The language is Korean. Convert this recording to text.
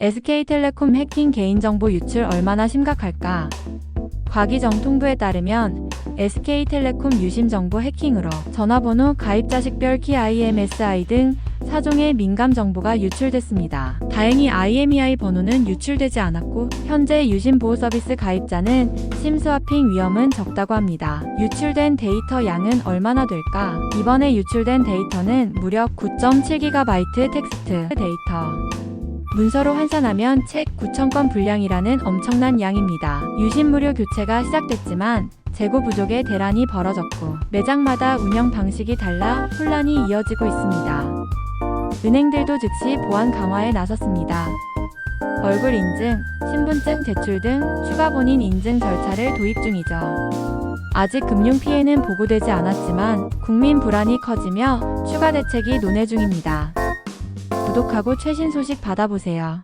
SK텔레콤 해킹 개인정보 유출 얼마나 심각할까? 과기정통부에 따르면 SK텔레콤 유심정보 해킹으로 전화번호, 가입자 식별 키 IMSI 등 사종의 민감 정보가 유출됐습니다. 다행히 IMEI 번호는 유출되지 않았고 현재 유심 보호 서비스 가입자는 심 스와핑 위험은 적다고 합니다. 유출된 데이터 양은 얼마나 될까? 이번에 유출된 데이터는 무려 9.7GB 텍스트 데이터. 문서로 환산하면 책 9,000건 분량이라는 엄청난 양입니다. 유심 무료 교체가 시작됐지만 재고 부족에 대란이 벌어졌고 매장마다 운영 방식이 달라 혼란이 이어지고 있습니다. 은행들도 즉시 보안 강화에 나섰습니다. 얼굴 인증, 신분증 제출 등 추가 본인 인증 절차를 도입 중이죠. 아직 금융 피해는 보고되지 않았지만 국민 불안이 커지며 추가 대책이 논의 중입니다. 구독하고 최신 소식 받아보세요.